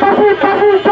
পাশে পাশে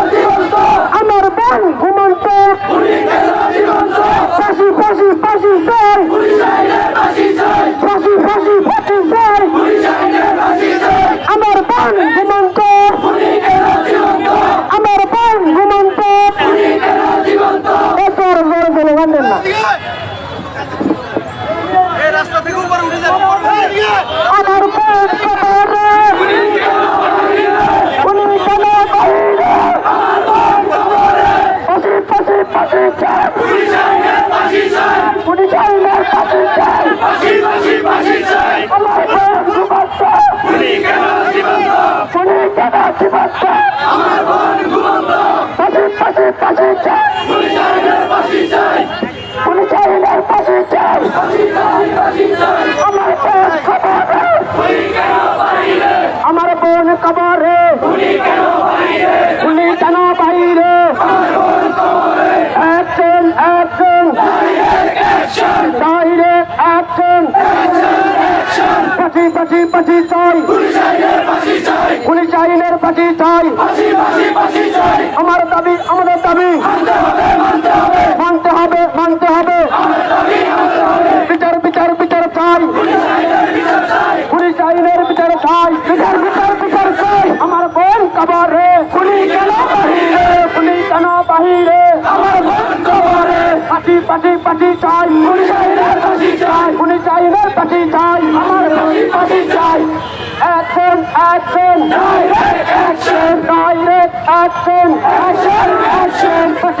আমার বোন ঘুমন্ত ফাঁসি ফাঁসি ফাঁসি চাই পুলিশ আইনের ফাঁসি চাই পুলিশ আইনের ফাঁসি চাই আমার বোন খবরে আমার বোন কবরে গুলি কেন চাই পুলিশ আইনের ফাঁসি চাই পুলিশ আইনের ফাঁসি চাই ফাঁসি ফাঁসি ফাঁসি চাই আমার দাবি আমাদের দাবি মানতে হবে মানতে হবে। মানতে হবে মানতে হবে। বিচার বিচার বিচার চাই। পুলিশ আইনের বিচার চাই। পুলিশ বিচার বিচার বিচার চাই। আমার বোন কবরে। গুলি কেন বাহিরে? পুলিশ কেন বাহিরে? আমার বোন কবরে। ফাঁসি ফাঁসি ফাঁসি চাই। পুলিশ আইনের ফাঁসি চাই। পুলিশ আইনের ফাঁসি চাই। আমার ফাঁসি ফাঁসি চাই। Action action direct action direct action action action ফাঁসি ফাঁসি ফাঁসি চাই পুলিশ আইনের ফাঁসি চাই পুলিশ আইনের ফাঁসি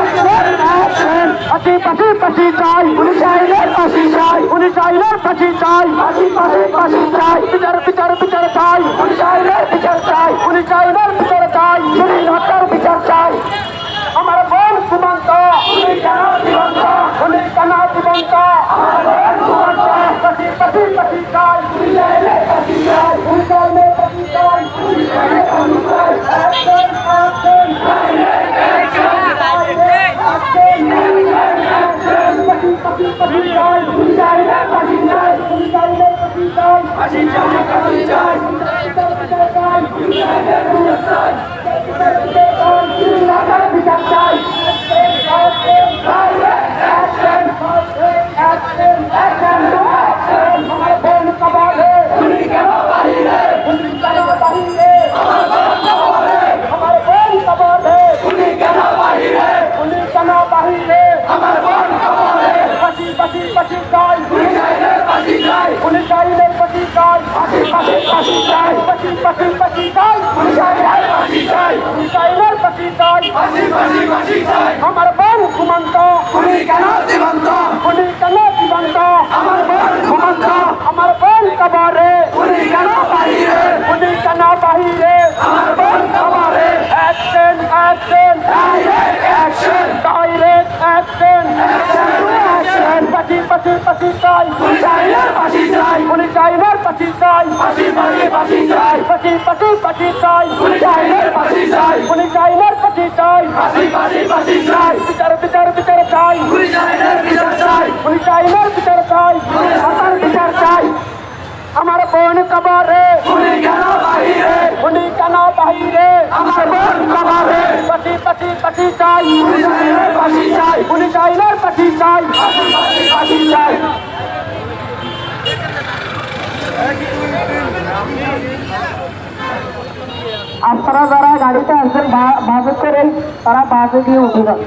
ফাঁসি ফাঁসি চাই পুলিশ আইনের ফাঁসি চাই পুলিশ আইনের ফাঁসি চাই ফাঁসি ফাঁসি ফাঁসি চাই বিচার বিচার বিচার চাই পুলিশ আইনের বিচার চাই পুলিশ আইনের বিচার চাই চুরি হত্যার বিচার চাই আমার বোন সীমান্ত গুলি কেন জীবন্ত পুলিশ কেন জীবন্ত আমার বোন ঘুমন্ত ফাঁসি ফাঁসি ফাঁসি চাই পুলিশ আইনের ফাঁসি চাই পুলিশ আইনের ফাঁসি চাই পুলিশ আইনের ফাঁসি চাই অ্যাকশন অ্যাকশন ডাইরেক্ট অ্যাকশন ফাঁসি ফাঁসি ফাঁসি চাই পুলিশ আইনের ফাঁসি চাই পুলিশ আইনের ফাঁসি চাই ফাঁসি চাই ফাঁসি চাই বিচার বিচার চাই পুলিশ আইনের বিচার চাই বিচার বিচার চাই চুরি হত্যার বিচার চাই direct action action action action আমার বোন কবরে গুলি কেন বাহিরে পুলিশ কেন বাহিরে আমার বোন কবরে আমার বোন কবরে গুলি কেন বাহিরে পুলিশ কেন বাহিরে আমার বোন কবরে ফাঁসি ফাঁসি ফাঁসি চাই পুলিশ আইনের ফাঁসি চাই আইনের ফাঁসি চাই ফাঁসি ফাঁসি চাই ফাঁসি ফাঁসি চাই আইনের ফাঁসি চাই আইনের ফাঁসি চাই ফাঁসি ফাঁসি চাই আমার বোন ঘুমন্ত গুলি কেন জীবন্ত পুলিশ কেন জীবন্ত আমার বোন ঘুমন্ত আমার বোন কবরে গুলি কেন বাহিরে পুলিশ কেন বাহিরে আমার বোন কবরে action action direct action direct action action ফাঁসি ফাঁসি ফাঁসি চাই চাই পুলিশ আইনের ফাঁসি চাই ফাঁসি ফাঁসি ফাঁসি চাই ফাঁসি ফাঁসি ফাঁসি চাই পুলিশ আইনের ফাঁসি চাই পুলিশ আইনের ফাঁসি চাই ফাঁসি ফাঁসি ফাঁসি চাই বিচার বিচার বিচার চাই পুলিশ আইনের বিচার চাই পুলিশ আইনের বিচার চাই আমার বিচার চাই আমার বোন কবরে গুলি কেন বাহিরে উনি কেন বাহিরে আমার বোন কবরে ফাঁসি ফাঁসি ফাঁসি চাই পুলিশ আইনের ফাঁসি চাই পুলিশ আইনের ফাঁসি চাই ফাঁসি ফাঁসি ফাঁসি চাই আপনারা যারা গাড়িতে আসবেন বাসে করে তারা বাসে গিয়ে উঠে যান